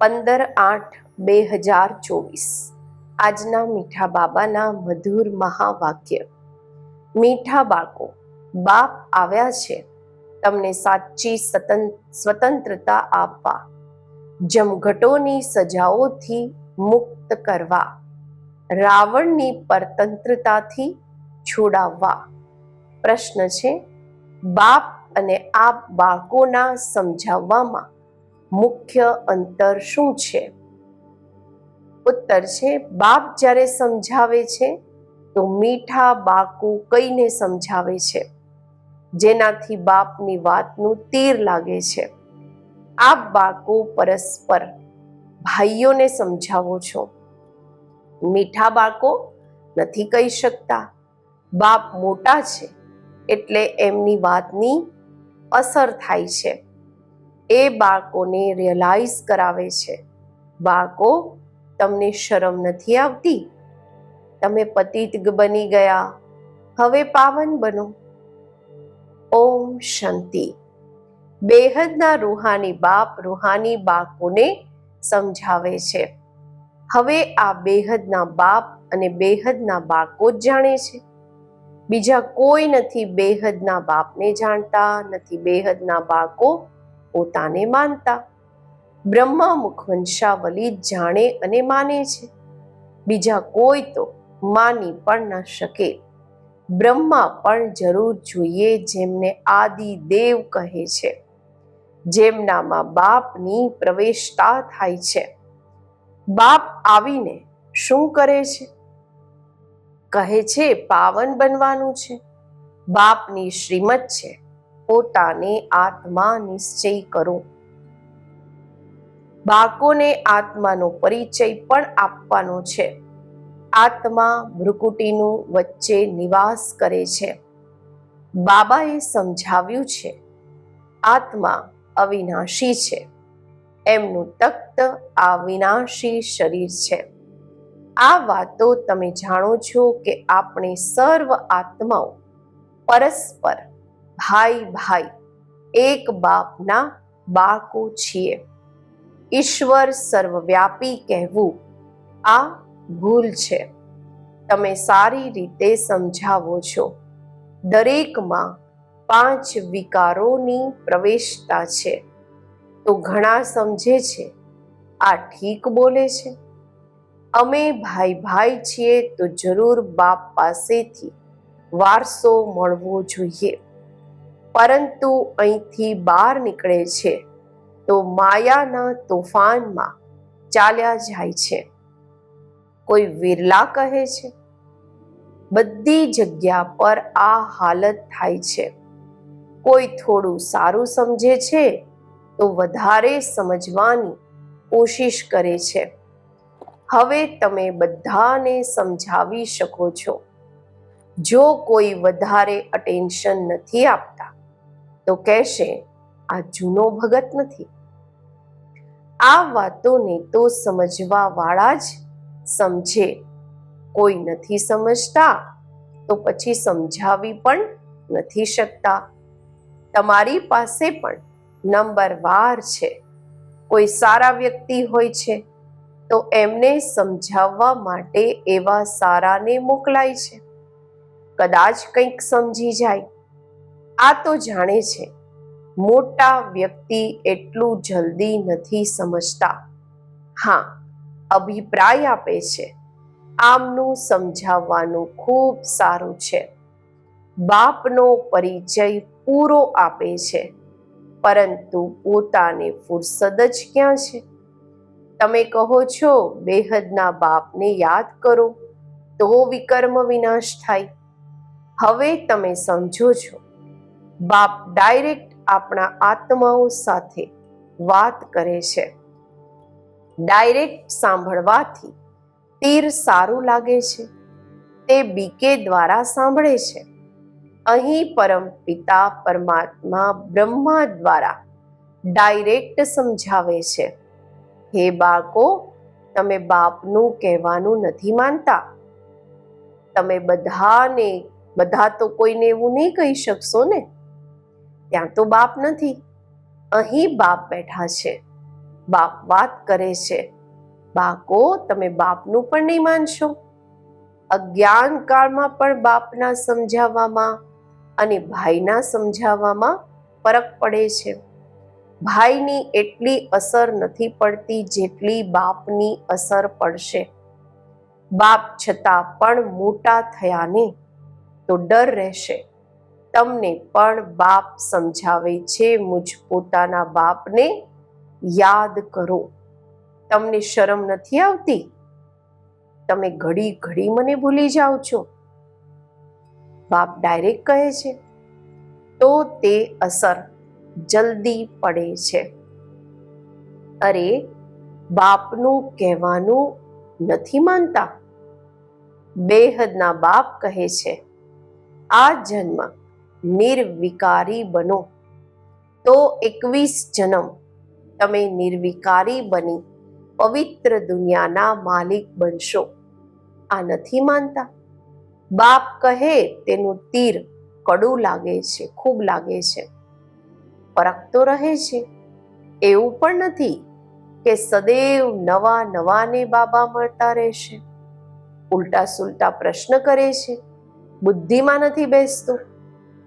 પંદર આઠ બે હજાર ચોવીસ. આજના મીઠા બાબાના મધુર મહાવાક્ય. મીઠા બાળકો, બાપ આવ્યા છે. તમને સાચી સ્વતંત્રતા આપવા. જમઘટોની સજાઓથી મુક્ત કરવા. રાવણની પરતંત્રતાથી છોડાવવા. પ્રશ્ન છે, બાપ અને આપ બાળકોના સમજાવવામાં મુખ્ય અંતર શું છે? ઉત્તર છે, બાપ જ્યારે સમજાવે છે, તો મીઠા બાકુ કઈને સમજાવે છે, જેનાથી બાપની વાતનું તીર લાગે છે. આપ બાળકો પરસ્પર ભાઈઓને સમજાવો છો. મીઠા બાળકો નથી કહી શકતા. બાપ મોટા છે, એટલે એમની વાતની અસર થાય છે. એ બાળકોને રિયલાઇઝ કરાવે છે. બાળકો, તમને શરમ નથી આવતી? તમે પતિત બની ગયા. હવે પાવન બનો. ઓમ શાંતિ. બેહદના રૂહાની બાપ રૂહાની બાળકોને સમજાવે છે. હવે આ બેહદના બાપ અને બેહદના બાળકો જ જાણે છે. બીજા કોઈ નથી બેહદના બાપને જાણતા, નથી બેહદના બાળકો પોતાને માનતા. બ્રહ્મા મુખવંશાવલી જાણે અને માને છે. બીજા કોઈ તો માની પણ ન શકે. બ્રહ્મા પણ જરૂર જોઈએ જેમને આદિ દેવ કહે છે. જેમનામાં બાપની પ્રવેશતા થાય છે. બાપ આવીને શું કરે છે? કહે છે, પાવન બનવાનું છે. બાપની શ્રીમત છે. પોતાને આત્મા નિશ્ચય કરો. બાળકોને આત્માનો પરિચય પણ આપવાનો છે. આત્મા ભ્રુકુટીનું વચ્ચે નિવાસ કરે છે. બાબાએ સમજાવ્યું છે, આત્મા અવિનાશી છે. એમનું તખ્ત આ વિનાશી શરીર છે. આ વાતો તમે જાણો છો કે આપણે સર્વ આત્માઓ પરસ્પર ભાઈ ભાઈ, એક બાપના બાળકો છીએ. ઈશ્વર સર્વવ્યાપી કહેવું આ ભૂલ છે. તમે સારી રીતે સમજાવો છો. દરેકમાં પાંચ વિકારોની પ્રવેશતા છે. તો ઘણા સમજે છે, આ ઠીક બોલે છે? અમે ભાઈ ભાઈ છીએ તો જરૂર બાપ પાસેથી વારસો મળવો જોઈએ. પરંતુ અહીંથી બહાર નીકળે છે તો માયાના તોફાનમાં ચાલ્યા જાય છે. કોઈ વિરલા કહે છે, બધી જગ્યા પર આ હાલત થાય છે. કોઈ થોડું સારું સમજે છે તો વધારે સમજવાની કોશિશ કરે છે. હવે તમે બધાને સમજાવી શકો છો. જો કોઈ વધારે અટેન્શન નથી આપતા તો કહેશે, આ જૂનો ભગત નથી. આ વાતોને તો સમજવા વાળા જ સમજે. કોઈ નથી સમજતા, તો પછી સમજાવી પણ નથી શકતા. તમારી પાસે પણ નંબર વાર છે. કોઈ સારા વ્યક્તિ હોય છે, તો એમને સમજાવવા માટે એવા સારાને મોકલાય છે. કદાચ કંઈક સમજી જાય આ તો જાણે છે. મોટા વ્યક્તિ એટલું જલ્દી નથી સમજતા. હા, અભિપ્રાય આપે છે. આમનું સમજાવવાનું ખૂબ સારું છે. બાપનો પરિચય પૂરો આપે છે. પરંતુ પોતાને ફુરસદ જ ક્યાં છે? તમે કહો છો, બેહદના બાપને યાદ કરો, તો વિકર્મ વિનાશ થાય. હવે તમે સમજો છો. બાપ ડાયરેક્ટ આપણા આત્માઓ સાથે વાત કરે છે. ડાયરેક્ટ સાંભળવાથી તીર સારું લાગે છે. તે બીકે દ્વારા સાંભળે છે. અહીં પરમ પિતા પરમાત્મા બ્રહ્મા દ્વારા ડાયરેક્ટ સમજાવે છે. હે બાળકો, તમે બાપનું કહેવાનું નથી માનતા. તમે બધાને, બધા તો કોઈને એવું નહીં કહી શકશો ને? ત્યાં તો બાપ નથી. અહીં બાપ બેઠા છે. બાપ વાત કરે છે. બાકો તમે બાપનું પણ નહીં માનશો. અજ્ઞાન કાળમાં પણ બાપના સમજાવવામાં અને ભાઈના સમજાવવામાં ફરક પડે છે. ભાઈની એટલી અસર નથી પડતી જેટલી બાપની અસર પડશે. બાપ છતાં પણ મોટા થયાને તો ડર રહેશે. તમને પણ બાપ સમજાવે છે, મુજ પોતાના બાપને યાદ કરો. તમને શરમ નથી આવતી? તમે ઘડી ઘડી મને ભૂલી જાઓ છો? બાપ ડાયરેક્ટ કહે છે, તો તે અસર જલ્દી પડે છે. અરે, બાપનું કહેવાનું નથી માનતા? બેહદના બાપ કહે છે, આ જન્મ નિર્વિકારી બનો. તો એકવીસ જન્મ. તમે નિર્વિકારી બની પવિત્ર દુનિયાના માલિક બનશો. આ નથી માનતા. બાપ કહે તેનું તીર કડું લાગે છે, ખૂબ લાગે છે. ફરક તો રહે છે. એવું પણ નથી કે સદૈવ નવા નવાને બાબા મળતા રહેશે. ઉલટા સુલટા પ્રશ્ન કરે છે. બુદ્ધિમાં નથી બેસતું.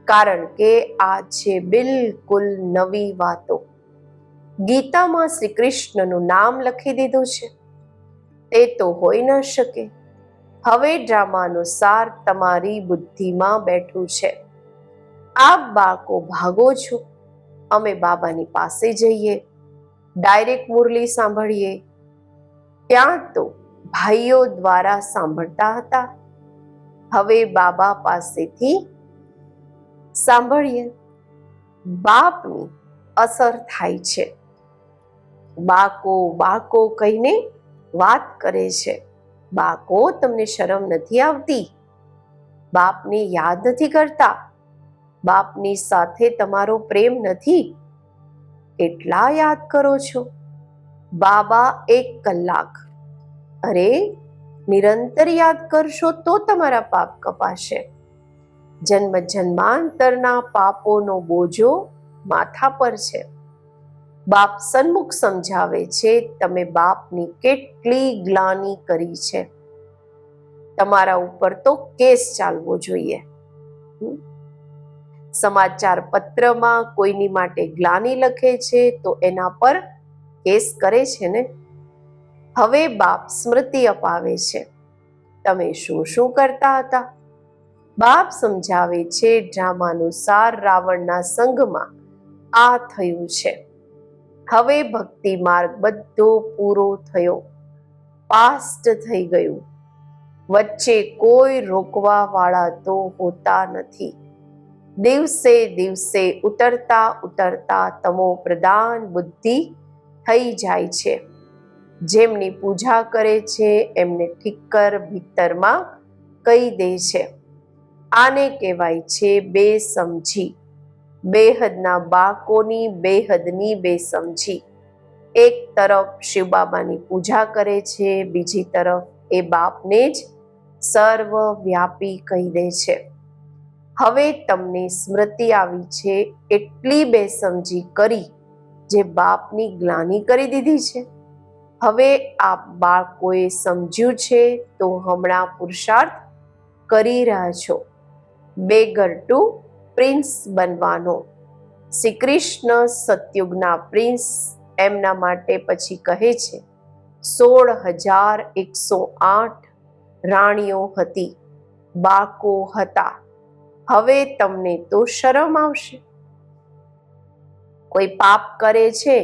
કારણ કે આ છે બિલકુલ નવી વાતો. ગીતામાં શ્રી કૃષ્ણનું નામ લખી દીધું છે. તે તો હોઈ ન શકે. હવે ડ્રામાનો સાર તમારી બુદ્ધિમાં બેઠું છે. આપ બાળકો ભાગો છો. અમે બાબાની પાસે જઈએ. ડાયરેક્ટ મુરલી સાંભળીએ. ત્યાં તો ભાઈઓ દ્વારા સાંભળતા હતા. હવે બાબા પાસેથી સાંભળીએ. બાપની અસર થાય છે. બાકો બાકો કહીને વાત કરે છે. બાકો તમને શરમ નથી આવતી? બાપને યાદ નથી કરતા? બાપની સાથે તમારો પ્રેમ નથી? કેટલા યાદ કરો છો? બાબા એક કલાક. અરે, નિરંતર યાદ કરશો તો તમારા પાપ કપાશે. જન્મ જન્માંતરના પાપોનો બોજો માથા પર છે. બાપ સન્મુખ સમજાવે છે, તમે બાપની કેટલી ગ્લાની કરી છે. તમારા ઉપર તો કેસ ચાલવો જોઈએ. સમાચાર પત્રમાં કોઈની માટે ગ્લાની લખે છે, તો એના પર કેસ કરે છે ને? હવે બાપ સ્મૃતિ અપાવે છે. તમે શું શું કરતા હતા? બાપ સમજાવે છે ડ્રામાનુસાર રાવણના સંઘમાં આ થયું છે. હવે ભક્તિ માર્ગ બધો પૂરો થયો. પાસ્ટ થઈ ગયું. વચ્ચે કોઈ રોકવા વાળા તો હોતા નથી. દિવસે દિવસે ઉતરતા ઉતરતા તમો પ્રદાન બુદ્ધિ થઈ જાય છે. જેમની પૂજા કરે છે, એમને ઠિક્કર ભીતરમાં કહી દે છે. આને કહેવાય છે બે સમજી બેહદના બાકોની બેહદની બેસમજી. એક તરફ શિવ બાબાની પૂજા કરે છે, બીજી તરફ એ બાપને જ સર્વવ્યાપી કહી દે છે. હવે તમને સ્મૃતિ આવી છે એટલી બેસમજી કરી જે બાપની ગ્લાની કરી દીધી છે. હવે આ બાળકોએ સમજ્યું છે તો હમણાં પુરુષાર્થ કરી રહ્યા છો. બેગર ટુ પ્રિન્સ બનવાનો. શ્રી કૃષ્ણ સતયુગના પ્રિન્સ એમના માટે પછી કહે છે સોળ હજાર એકસો આઠ રાણીઓ હતી, બાકો હતા. હવે તમને તો શરમ આવશે. કોઈ પાપ કરે છે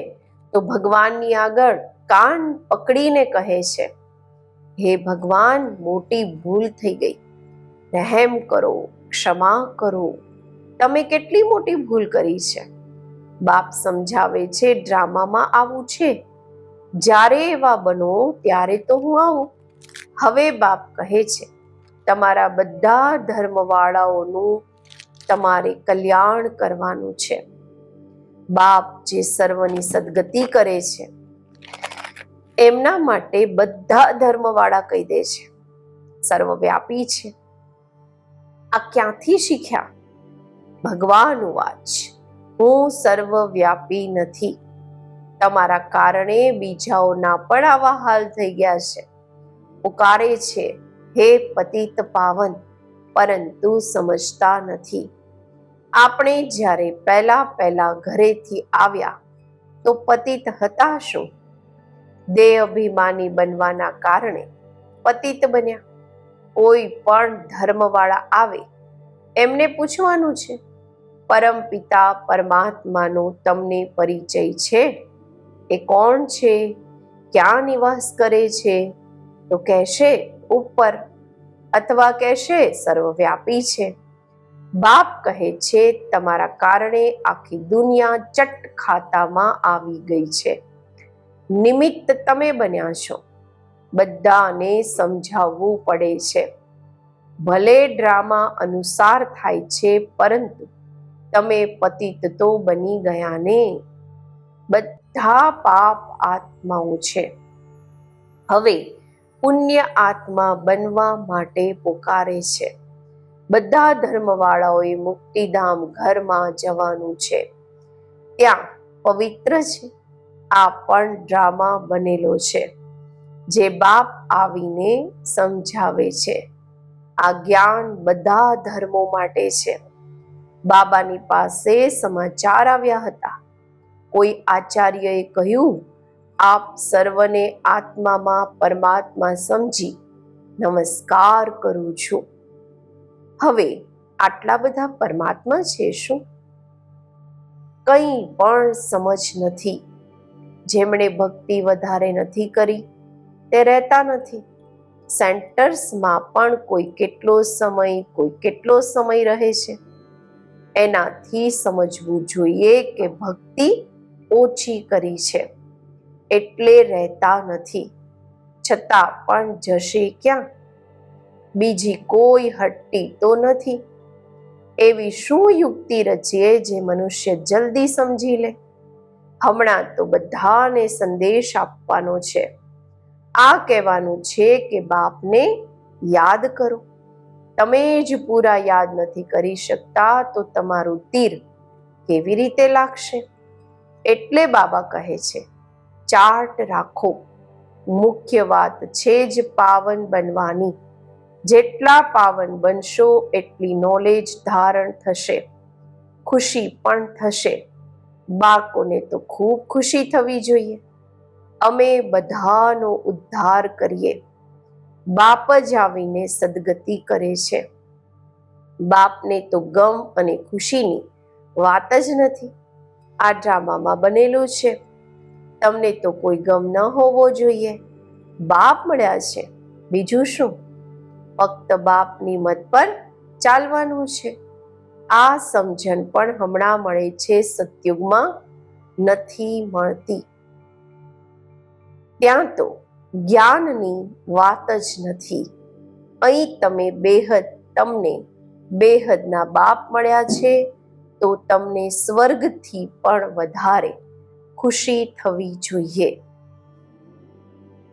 તો ભગવાનની આગળ કાન પકડીને કહે છે, હે ભગવાન, મોટી ભૂલ થઈ ગઈ. રહેમ કરો. ક્ષમા કરો. તમે કેટલી મોટી ભૂલ કરી છે? બાપ સમજાવે છે, ડ્રામામાં આવું છે. જ્યારે એવા બનો, ત્યારે તો હું આવું. હવે બાપ કહે છે, તમારા બધા ધર્મવાળાઓનું તમારે કલ્યાણ કરવાનું છે. બાપ જે સર્વની સદગતિ કરે છે, એમના માટે બધા ધર્મવાળા કહી દે છે. સર્વવ્યાપી છે. આ ક્યાંથી શીખ્યા? ભગવાન વાચ. હું સર્વવ્યાપી નથી. તમારા કારણે બીજાઓના પણ આવા હાલ થઈ ગયા છે. પુકારે છે, હે પતિત પાવન, પરંતુ સમજતા નથી. આપણે જ્યારે પહેલા પહેલા ઘરેથી આવ્યા, તો પતિત હતા શું? દેહ અભિમાની બનવાના કારણે પતિત બન્યા. કોઈ પણ ધર્મવાળા આવે, એમને પૂછવાનું છે, પરમ પિતા પરમાત્માનો તમને પરિચય છે? એ કોણ છે? ક્યાં નિવાસ કરે છે? તો કહેશે, ઉપર. અથવા કહેશે, સર્વવ્યાપી છે. બાપ કહે છે, તમારા કારણે આખી દુનિયા ચટ ખાતામાં આવી ગઈ છે. નિમિત્ત તમે બન્યા છો. બધાને સમજાવવું પડે છે. ભલે ડ્રામા અનુસાર થાય છે, પરંતુ તમે પતિત તો બની ગયા ને બધા પાપ આત્માઓ છે. હવે પુણ્ય આત્મા બનવા માટે પોકારે છે. બધા ધર્મવાળાઓએ મુક્તિધામ ઘરમાં જવાનું છે. ત્યાં પવિત્ર છે. આ પણ ડ્રામા બનેલો છે. જે બાપ આવીને સમજાવે છે. આ જ્ઞાન બધા ધર્મો માટે છે. બાબાની પાસે સમાચાર આવ્યા હતા. કોઈ આચાર્યએ કહ્યું, આપ સર્વને આત્મામાં પરમાત્મા સમજી નમસ્કાર કરું છું. હવે આટલા બધા પરમાત્મા છે શું? કંઈ પણ સમજ નથી. જેમણે ભક્તિ વધારે નથી કરી તે રહેતા નથી. સેન્ટર્સમાં પણ કોઈ કેટલો સમય, કોઈ કેટલો સમય રહે છે? એનાથી સમજવું જોઈએ કે ભક્તિ ઓછી કરી છે. એટલે રહેતા નથી. છતાં પણ જશે ક્યાં? બીજી કોઈ હટ્ટી તો નથી. એવી શું યુક્તિ રચીએ જે મનુષ્ય જલ્દી સમજી લે? હમણાં તો બધાને સંદેશ આપવાનો છે. આ કહેવાનું છે કે બાપને યાદ કરો. તમે જ પૂરા યાદ નથી કરી શકતા તો તમારું તીર કેવી રીતે લાગશે? એટલે બાબા કહે છે ચાર્ટ રાખો. મુખ્ય વાત છે જ પાવન બનવાની. જેટલા પાવન બનશો એટલી નોલેજ ધારણ થશે. ખુશી પણ થશે. બાળકોને તો ખૂબ ખુશી થવી જોઈએ. અમે બધાનો ઉદ્ધાર કરીએ. બાપ જ આવીને સદગતિ કરે છે. બાપને તો ગમ અને ખુશીની વાત જ નથી. આ ડ્રામામાં બનેલું છે. તમને તો કોઈ ગમ ન હોવો જોઈએ. બાપ મળ્યા છે. બીજું શું? ફક્ત બાપની મત પર ચાલવાનું છે. આ સમજણ પણ હમણાં મળે છે સતયુગમાં નથી મળતી. ત્યાં તો જ્ઞાનની વાત જ નથી. અહીં તમે બેહદ તમને બેહદના બાપ મળ્યા છે, તો તમને સ્વર્ગથી પણ વધારે ખુશી થવી જોઈએ.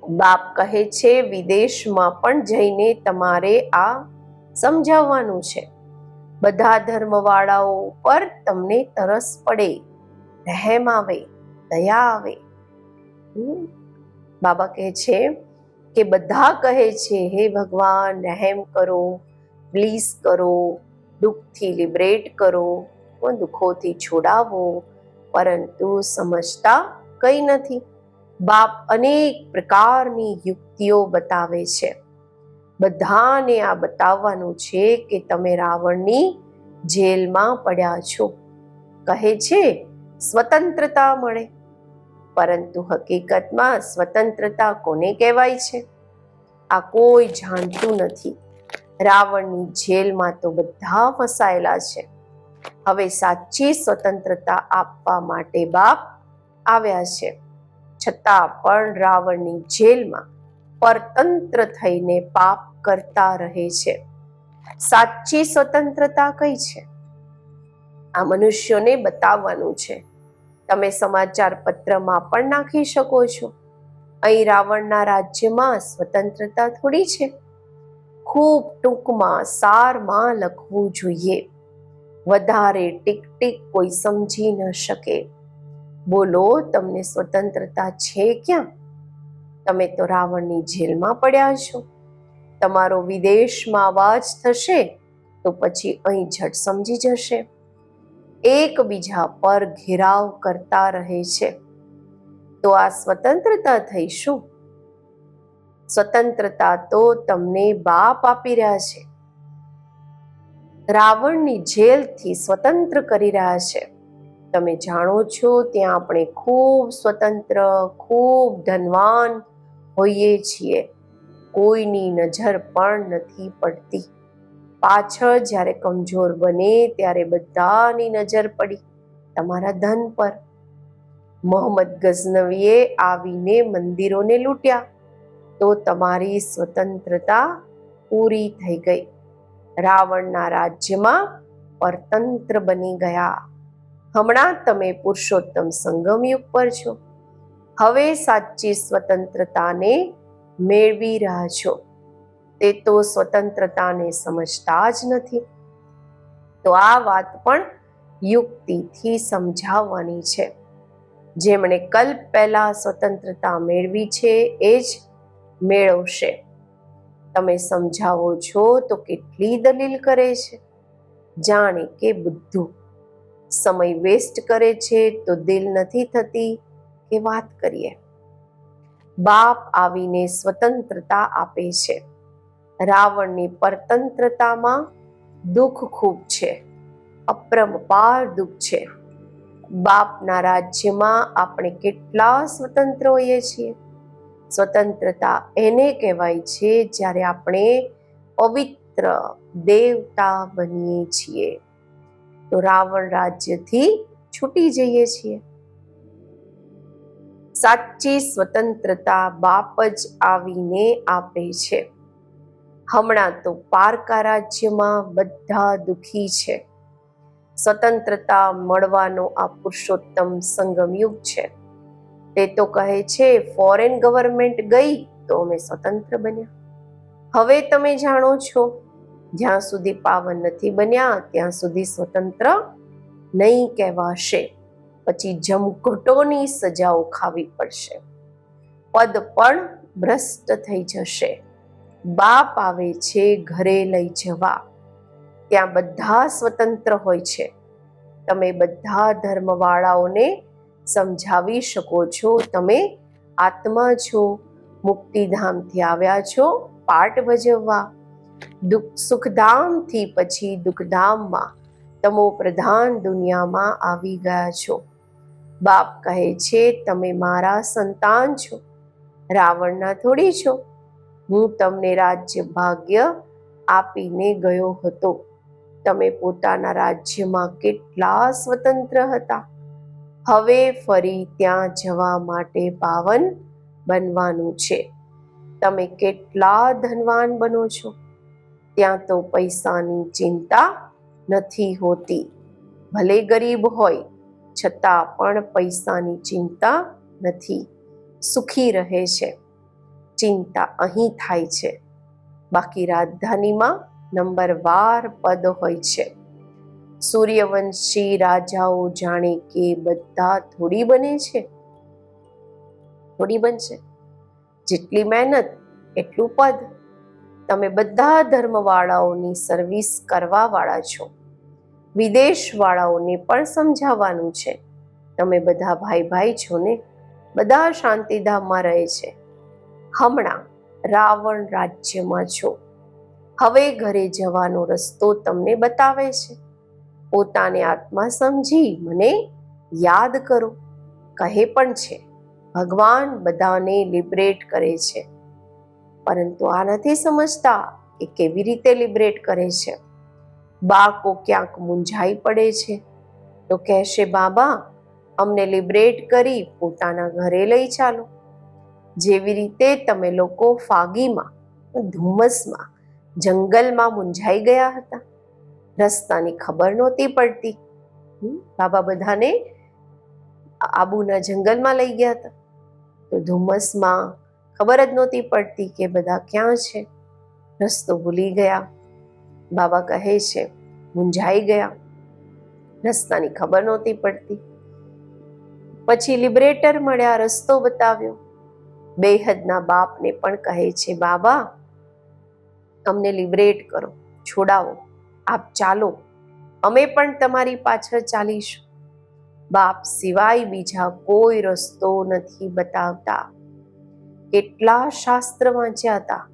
બાપ કહે છે, વિદેશમાં પણ જઈને તમારે આ સમજાવવાનું છે. બધા ધર્મવાળાઓ પર તમને તરસ પડે, રહેમ આવે, દયા આવે. હમ. બાબા કહે છે કે બધા કહે છે, હે ભગવાન, રહેમ કરો પ્લીઝ કરો, દુઃખથી લિબરેટ કરો, દુઃખોથી છોડાવો. પરંતુ સમજતા કંઈ નથી. બાપ અનેક પ્રકારની યુક્તિઓ બતાવે છે. બધાને આ બતાવવાનું છે કે તમે રાવણની જેલમાં પડ્યા છો. કહે છે, સ્વતંત્રતા મળે. પરંતુ હકીકતમાં સ્વતંત્રતા કોને કહેવાય છે? આ કોઈ જાણતું નથી. રાવણની જેલમાં તો બધા ફસાયેલા છે. હવે સાચી સ્વતંત્રતા આપવા માટે બાપ આવ્યા છે. છતાં પણ રાવણની જેલમાં પરતંત્ર થઈને પાપ કરતા રહે છે. સાચી સ્વતંત્રતા કઈ છે? આ મનુષ્યોને બતાવવાનું છે તમે સમાચાર પત્રમાં પણ નાખી શકો છો. અહીં રાવણના રાજ્યમાં સ્વતંત્રતા થોડી છે. ખૂબ ટૂંકમાં સારમાં લખવું જોઈએ. વધારે ટીક ટીક કોઈ સમજી ન શકે. બોલો, તમને સ્વતંત્રતા છે ક્યાં? તમે તો રાવણની જેલમાં પડ્યા છો. તમારો વિદેશમાં અવાજ થશે તો પછી અહીં ઝટ સમજી જશે. એકબીજા પર ઘેરાવ કરતા રહે છે. તો આ સ્વતંત્રતા થઈ શું? સ્વતંત્રતા તો તમને બાપ આપી રહ્યા છે. રાવણની જેલથી સ્વતંત્ર કરી રહ્યા છે. તમે જાણો છો ત્યાં આપણે ખૂબ સ્વતંત્ર, ખૂબ ધનવાન હોઈએ છીએ. કોઈની નજર પણ નથી પડતી. પાછળ જ્યારે કમજોર બને ત્યારે બધાની નજર પડી તમારા ધન પર. મોહમ્મદ ગઝનવીએ આવીને મંદિરોને લૂંટ્યા તો તમારી સ્વતંત્રતા પૂરી થઈ ગઈ. રાવણના રાજ્યમાં પરતંત્ર બની ગયા. હમણાં તમે પુરુષોત્તમ સંગમ યુગ પર છો. હવે સાચી સ્વતંત્રતાને મેળવી રહ્યા છો. તે તો સ્વતંત્રતાને સમજતા જ નથી. તો આ વાત પણ યુક્તિથી સમજાવવાની છે. જેમણે કલ્પ પહેલા સ્વતંત્રતા મેળવી છે, એ જ મેળવશે. તમે સમજાવો છો તો કેટલી દલીલ કરે છે? જાણે કે બધું. સમય વેસ્ટ કરે છે તો દિલ નથી થતી કે વાત કરીએ. બાપ આવીને સ્વતંત્રતા આપે છે. રાવણની પરતંત્રતામાં દુઃખ ખૂબ છે અપરંપાર દુઃખ છે. બાપના રાજ્યમાં આપણે કેટલા સ્વતંત્ર હોઈએ છીએ? સ્વતંત્રતા એને કહેવાય છે જ્યારે આપણે પવિત્ર દેવતા બનીએ છીએ. તો રાવણ રાજ્યથી છૂટી જઈએ છીએ. સાચી સ્વતંત્રતા બાપ જ આવીને આપે છે. હમણાં તો પારકા રાજ્યમાં બધા દુખી છે. સ્વતંત્રતા મળવાનો આ પુરુષોત્તમ સંગમ યુગ છે. તે તો કહે છે ફોરેન ગવર્મેન્ટ ગઈ તો અમે સ્વતંત્ર બન્યા. હવે તમે જાણો છો, જ્યાં સુધી પાવન નથી બન્યા, ત્યાં સુધી સ્વતંત્ર નહીં કહેવાશે. પછી જમઘટોની સજાઓ ખાવી પડશે. પદ પણ ભ્રષ્ટ થઈ જશે. બાપ આવે છે ઘરે લઈ જવા. ત્યાં બધા સ્વતંત્ર હોય છે. તમે બધા ધર્મવાળાઓને સમજાવી શકો છો. તમે આત્મા છો. મુક્તિધામથી આવ્યા છો. પાઠ ભજવવા. દુઃખ સુખધામથી પછી દુઃખધામમાં તમો પ્રધાન દુનિયામાં આવી ગયા છો. બાપ કહે છે, તમે મારા સંતાન છો. રાવણના થોડી છો. હું તમને રાજ્ય ભાગ્ય આપીને ગયો હતો. તમે પોતાના રાજ્યમાં કેટલા સ્વતંત્ર હતા. હવે ફરી ત્યાં જવા માટે પાવન બનવાનું છે. તમે કેટલા ધનવાન બનો છો. ત્યાં તો પૈસાની ચિંતા નથી હોતી. ભલે ગરીબ હોય, છતાં પણ પૈસાની ચિંતા નથી. સુખી રહે છે. ચિંતા અહીં થાય છે. બાકી રાજધાનીમાં નંબર વાર પદ હોય છે. સૂર્યવંશી રાજાઓ જાણે કે બધા થોડી બને છે. થોડી બનશે. જેટલી મહેનત, એટલું પદ. તમે બધા ધર્મવાળાઓની સર્વિસ કરવા વાળા છો. વિદેશવાળાઓને પણ સમજાવવાનું છે. તમે બધા ભાઈ ભાઈ છો ને? બધા શાંતિધામમાં રહે છે. હમણાં રાવણ રાજ્યમાં છો. હવે ઘરે જવાનો રસ્તો તમને બતાવે છે. પોતાને આત્મા સમજી મને યાદ કરો. કહે પણ છે, ભગવાન બધાને લિબરેટ કરે છે. પરંતુ આ નથી સમજતા એ કેવી રીતે લિબરેટ કરે છે. બાળકો ક્યાંક મૂંઝાઈ પડે છે. તો કહેશે, બાબા, અમને લિબરેટ કરી પોતાના ઘરે લઈ ચાલો. જેવી રીતે તમે લોકો ફાગીમાં ધુમ્મસમાં જંગલમાં મૂંઝાઈ ગયા હતા. રસ્તાની ખબર નહોતી પડતી. બાબા બધાને આબુના જંગલમાં લઈ ગયા હતા. તો ધુમ્મસમાં ખબર જ નહોતી પડતી કે બધા ક્યાં છે. રસ્તો ભૂલી ગયા. બાબા કહે છે, મૂંઝાઈ ગયા. રસ્તાની ખબર નહોતી પડતી. પછી લિબરેટર મળ્યા, રસ્તો બતાવ્યો. બેહદના બાપને પણ કહે છે, બાબા, અમને લિબરેટ કરો, છોડાવો, આપ ચાલો, અમે પણ તમારી પાછળ ચાલીશું. બાપ સિવાય બીજા કોઈ રસ્તો નથી બતાવતા. કેટલા શાસ્ત્ર વાંચ્યા હતા,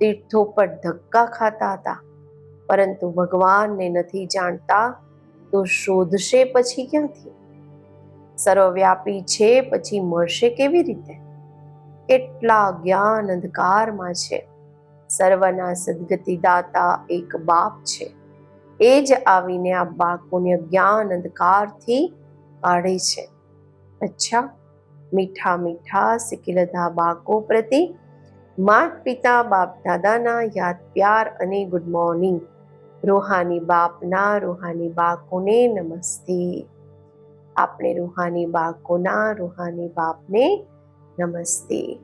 તીર્થો પર ધક્કા ખાતા હતા, પરંતુ ભગવાનને નથી જાણતા તો શોધશે પછી ક્યાંથી? સર્વવ્યાપી છે, પછી મળશે કેવી રીતે? કેટલા જ્ઞાન અંધકારમાં છે. સર્વના સદગતિ દાતા એક બાપ છે. એ જ આવીને આ બાળકોને જ્ઞાન અંધકારથી કાઢે છે. અચ્છા, મીઠા મીઠા સિકિલધા બાળકો પ્રતિ માત પિતા, બાપ દાદાના યાદ પ્યાર અને ગુડ મોર્નિંગ રૂહાની બાપના રૂહાની બાળકોને નમસ્તે. આપણે રૂહાની બાળકોના રૂહાની બાપને નમસ્તે.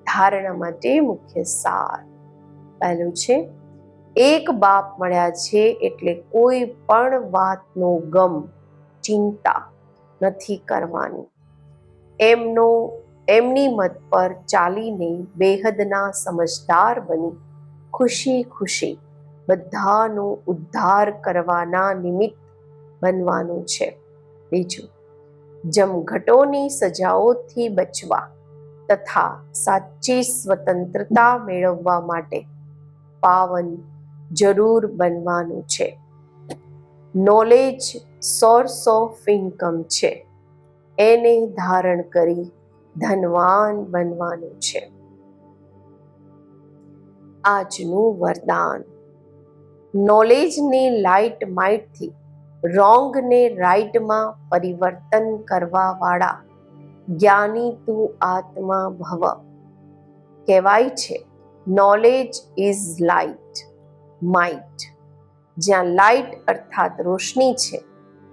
ધારણા માટે મુખ્ય સાર. પહેલું છે, એક બાપ મળ્યા છે એટલે કોઈ પણ વાતનો ગમ, ચિંતા નથી કરવાની. એમનો, એમની મત પર ચાલીને બેહદના સમજદાર બની, ખુશી ખુશી બધાનો ઉદ્ધાર કરવાના નિમિત્ત બનવાનું છે. બીજું જમઘટોની સજાઓથી બચવા તથા સાચી સ્વતંત્રતા મેળવવા માટે પાવન જરૂર બનવાનું છે. નોલેજ સોર્સ ઓફ ઇન્કમ છે. એને ધારણ કરી ધનવાન બનવાનું છે. આજનું વરદાન. નોલેજની લાઇટ માઇટથી રોંગને રાઈટમાં પરિવર્તન કરવાવાળા જ્ઞાની તું આત્મા ભવ. કહેવાય છે નોલેજ ઇઝ લાઇટ માઇટ જ્યાં લાઇટ અર્થાત રોશની છે,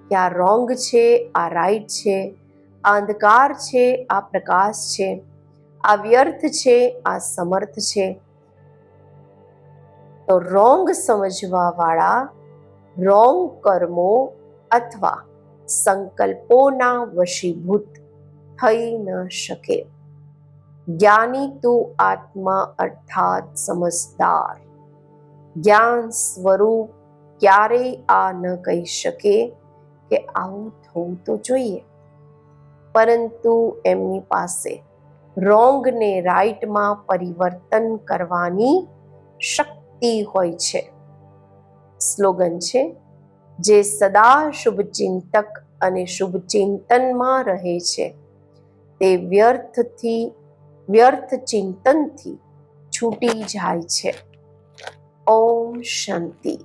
ત્યાં રોંગ છે, આ રાઈટ છે, આ અંધકાર છે, આ પ્રકાશ છે, આ વ્યર્થ છે, આ સમર્થ છે. તો રોંગ સમજવા વાળા રોંગ કર્મો અથવા સંકલ્પોના વશીભૂત થઈ ન શકે. જ્ઞાની તું આત્મા અર્થાત સમજદાર. જ્ઞાન સ્વરૂપ ક્યારેય આ ન કહી શકે કે આવું થવું તો જોઈએ. પરંતુ એમની પાસે રોંગને રાઈટમાં પરિવર્તન કરવાની શક્તિ હોય છે. સ્લોગન છે, જે સદા શુભ ચિંતક અને શુભ ચિંતનમાં રહે છે. તે વ્યર્થથી, વ્યર્થ ચિંતનથી છૂટી જાય છે. ઓમ શાંતિ.